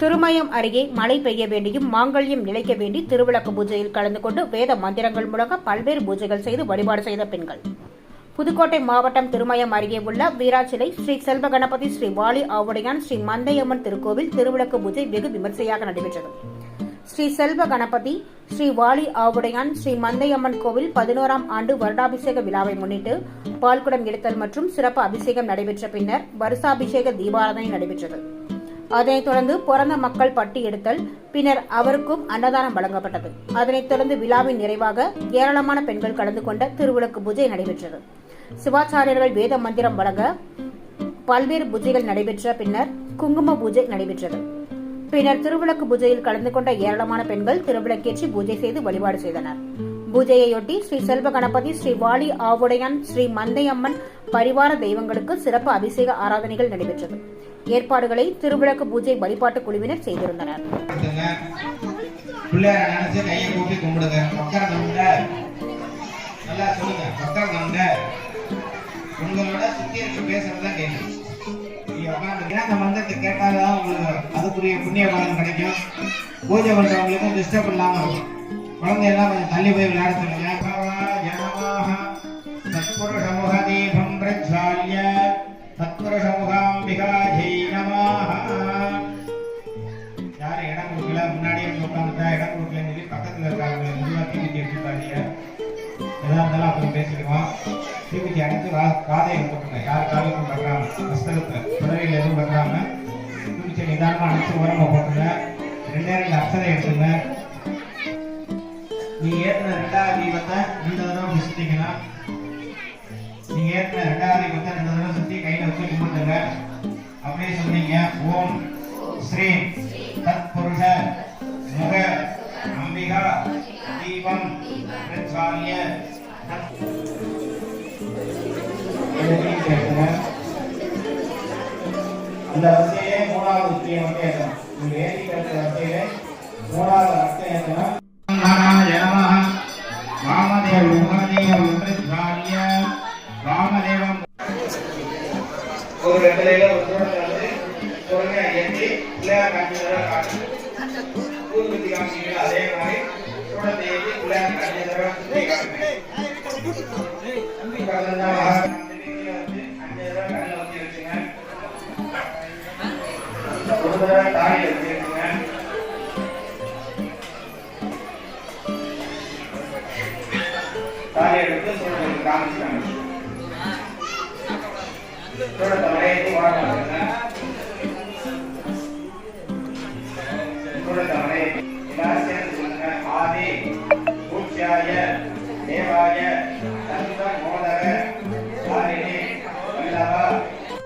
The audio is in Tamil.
திருமயம் அருகே மழை பெய்ய வேண்டியும் மாங்கல்யம் நிலைக்க வேண்டி திருவிளக்கு பூஜையில் கலந்து கொண்டு வேத மந்திரங்கள் முழங்க பல்வேறு பூஜைகள் செய்து வழிபாடு செய்த பெண்கள். புதுக்கோட்டை மாவட்டம் திருமயம் அருகே உள்ள வீராச்சிலை ஸ்ரீ செல்வ கணபதி ஸ்ரீ வாலி ஆவுடையான் ஸ்ரீ மந்தையம்மன் திருக்கோவில் திருவிளக்கு பூஜை வெகு விமர்சையாக நடைபெற்றது. ஸ்ரீ செல்வ கணபதி ஸ்ரீ வாலி ஆவுடையான் ஸ்ரீ மந்தையம்மன் கோவில் பதினோராம் ஆண்டு வருடாபிஷேக விழாவை முன்னிட்டு பால்குடம் எடுத்தல் மற்றும் சிறப்பு அபிஷேகம் நடைபெற்ற பின்னர் வருஷாபிஷேக தீபாராதனை நடைபெற்றது. அதனைத் தொடர்ந்து பிறந்த மக்கள் பட்டி எடுத்தல் பின்னர் அவருக்கும் அன்னதானம் வழங்கப்பட்டது. அதனைத் தொடர்ந்து விழாவின் நிறைவாக ஏராளமான பெண்கள் கலந்து கொண்ட திருவிளக்கு பூஜை நடைபெற்றது. சிவாச்சாரியர்கள் வேத மந்திரம் வழங்க பல்வேறு பூஜைகள் நடைபெற்ற பின்னர் குங்கும பூஜை நடைபெற்றது. பின்னர் திருவிளக்கு பூஜையில் கலந்து கொண்ட ஏராளமான பெண்கள் திருவிளக்கேற்றி பூஜை செய்து வழிபாடு செய்தனர். பூஜையையொட்டி ஸ்ரீ செல்வ கணபதி ஸ்ரீ வாலி ஆவுடையான் ஸ்ரீ மந்தையம்மன் பரிவார தெய்வங்களுக்கு சிறப்பு அபிஷேக ஆராதனைகள் நடைபெற்றது. ஏற்பாடுகளை திருவிளக்கு பூஜை வழிபாட்டு குழுவினர் செய்திருந்தனர். உங்களோட சுத்தி இருக்க கேட்கும் அந்த மந்திரத்தை உங்களுக்கு அதுக்குரிய புண்ணிய பலன் கிடைக்கும். பூஜை பண்றவங்களுக்கும் டிஸ்டர்ப் இல்லாம இருக்கும். குழந்தை எல்லாம் கொஞ்சம் தள்ளி போய் விளையாட சொல்லுங்க. எதா இருந்தாலும் அப்படி பேசிக்குவோம் தீபித்தி அடைச்சு கா காதையை போட்டுங்க யார் காலையும் பண்றாம வஸ்திரத்துல புடவையில் எதுவும் பண்றாம தீபித்தி நிதானமா அனைத்து உரமா போட்டுங்க ரெண்டே ரெண்டு அப்சரை எடுத்துங்க நீ ஏற்றின ரெண்டாவது தீபத்தை ரெண்டு தடவை இப்படி சுத்திக்கலாம் நீங்க ஏற்றின ரெண்டாவது தீபத்தை ரெண்டு தடவை சுத்தி கையில வச்சு கும்பிட்டுங்க அப்படியே சொன்னீங்க. ஓம் ஸ்ரீ தத்புருஷ முக அம்பிகா தீபம் பிரச்சாரிய அந்த வரிசையிலே மூணாவது உத்தியை மட்டும் ஏற்றணும் நீங்க ஏற்றி கட்டுற வரிசையிலே மூணாவது அர்த்தம் ஏற்றணும் ஒரு வெத்தலையில வந்து பொறுமையா ஏற்றி பிள்ளையார் காட்சி காட்டி அதே மாதிரி சூடத்தை ஏற்றி பிள்ளையார் காட்டுங்க தாலி எடுத்து சூழலுக்கு காமிச்சிட்டாங்க சூழத்தை வரையத்து ஆதி பூச்சியாய தேவாய தந்த மோத